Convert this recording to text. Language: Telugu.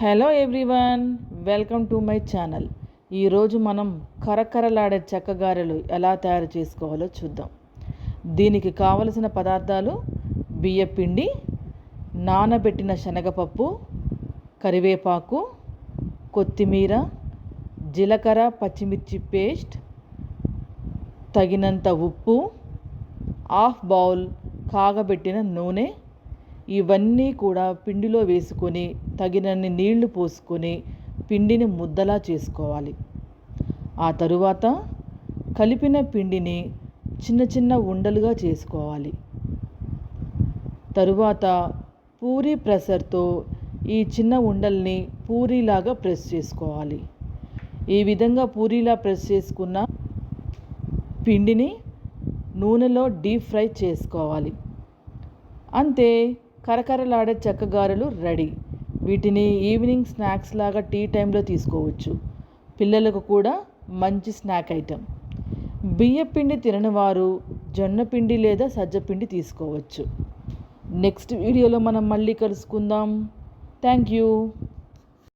Hello everyone welcome to my channel. ఈరోజు మనం కరకరలాడే చెక్కగారెలు ఎలా తయారు చేసుకోవాలో చూద్దాం. దీనికి కావలసిన పదార్థాలు బియ్యపిండి నానబెట్టిన శనగపప్పు కరివేపాకు కొత్తిమీర జీలకర్ర పచ్చిమిర్చి పేస్ట్ తగినంత ఉప్పు హాఫ్ బౌల్ కాగబెట్టిన నూనె ఇవన్నీ కూడా పిండిలో వేసుకొని తగినన్ని నీళ్ళు పోసుకొని పిండిని ముద్దలా చేసుకోవాలి. ఆ తరువాత కలిపిన పిండిని చిన్న చిన్న ఉండలుగా చేసుకోవాలి. తరువాత పూరీ ప్రెషర్తో ఈ చిన్న ఉండల్ని పూరీలాగా ప్రెస్ చేసుకోవాలి. ఈ విధంగా పూరీలా ప్రెస్ చేసుకున్న పిండిని నూనెలో డీప్ ఫ్రై చేసుకోవాలి. అంతే కరకరలాడే చెక్కగారెలు రెడీ. వీటిని ఈవినింగ్ స్నాక్స్ లాగా టీ టైంలో తీసుకోవచ్చు. పిల్లలకు కూడా మంచి స్నాక్ ఐటెం. బియ్యపిండి తినని వారు జొన్న పిండి లేదా సజ్జపిండి తీసుకోవచ్చు. నెక్స్ట్ వీడియోలో మనం మళ్ళీ కలుసుకుందాం. Thank you.